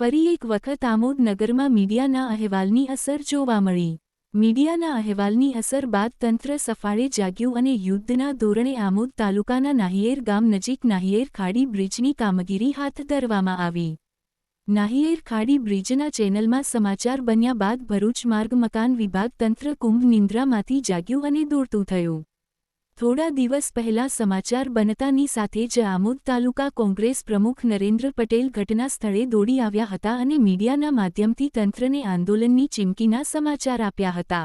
ફરી એક વખત આમોદ નગરમાં મીડિયાના અહેવાલની અસર જોવા મળી. મીડિયાના અહેવાલની અસર બાદ તંત્ર સફાળે જાગ્યું અને યુદ્ધના ધોરણે આમોદ તાલુકાના નાહિયેર ગામ નજીક નાહિયેર ખાડી બ્રિજની કામગીરી હાથ ધરવામાં આવી. નાહિયેર ખાડી બ્રિજના ચેનલમાં સમાચાર બન્યા બાદ ભરૂચ માર્ગ મકાન વિભાગ તંત્ર કુંભ નિંદ્રામાંથી જાગ્યું અને દોડતું થયું. થોડા દિવસ પહેલા સમાચાર બનતાની સાથે જ આમોદ તાલુકા કોંગ્રેસ પ્રમુખ નરેન્દ્ર પટેલ ઘટના સ્થળે દોડી આવ્યા હતા અને મીડિયાના માધ્યમથી તંત્રને આંદોલનની ચીમકીના સમાચાર આપ્યા હતા.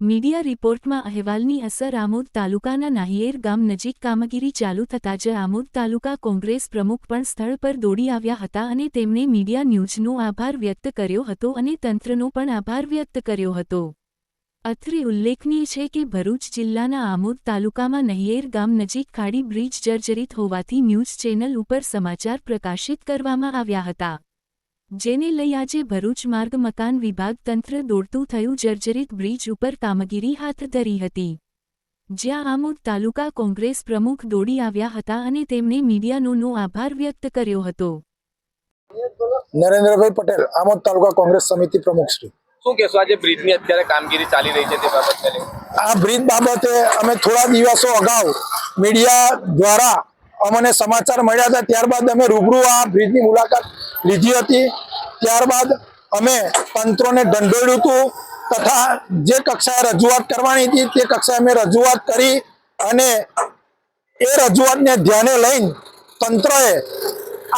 મીડિયા રિપોર્ટમાં અહેવાલની અસર આમોદ તાલુકાના નાહિયેર ગામ નજીક કામગીરી ચાલુ થતાં જ આમોદ તાલુકા કોંગ્રેસ પ્રમુખ પણ સ્થળ પર દોડી આવ્યા હતા અને તેમણે મીડિયા ન્યૂઝનો આભાર વ્યક્ત કર્યો હતો અને તંત્રનો પણ આભાર વ્યક્ત કર્યો હતો. અત્રે ઉલ્લેખનીય છે કે ભરૂચ જિલ્લાના આમોદ તાલુકામાં નહિયેર ગામ નજીક ખાડી બ્રિજ જર્જરિત હોવાથી ન્યૂઝ ચેનલ ઉપર સમાચાર પ્રકાશિત કરવામાં આવ્યા હતા. જેને લઈ આજે ભરૂચ માર્ગ મકાન વિભાગ તંત્ર દોડતું થયું જર્જરિત બ્રિજ ઉપર કામગીરી હાથ ધરી હતી. જ્યાં આમોદ તાલુકા કોંગ્રેસ પ્રમુખ દોડી આવ્યા હતા અને તેમણે મીડિયાનો આભાર વ્યક્ત કર્યો હતો. નરેન્દ્રભાઈ પટેલ, આમોદ તાલુકા કોંગ્રેસ સમિતિ પ્રમુખ શ્રી. શું કહેશો આજે બ્રિજની અત્યારે કામગીરી ચાલી રહી છે તે બાબતને આ બ્રિજ બાબતે અમે થોડા દિવસો અગાઉ મીડિયા દ્વારા અમને સમાચાર મળ્યા હતા. ત્યારબાદ અમે રૂબરૂ આ બ્રિજની મુલાકાત લીધી હતી. ત્યારબાદ અમે તંત્રોને ઢંઢોળ્યું હતું તથા જે કક્ષાએ રજૂઆત કરવાની હતી તે કક્ષાએ અમે રજૂઆત કરી અને એ રજૂઆતને ધ્યાને લઈને તંત્રએ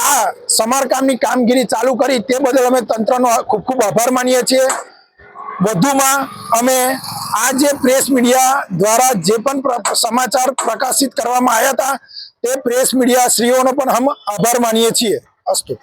આ સમારકામની કામગીરી ચાલુ કરી. તે બદલ અમે તંત્રનો ખૂબ ખૂબ આભાર માનીએ છીએ. વધુમાં અમે આ જે પ્રેસ મીડિયા દ્વારા જે પણ સમાચાર પ્રકાશિત કરવામાં આવ્યા હતા, તે પ્રેસ મીડિયા શ્રીઓનો પણ હમ આભાર માનીએ છીએ. અસ્તુ.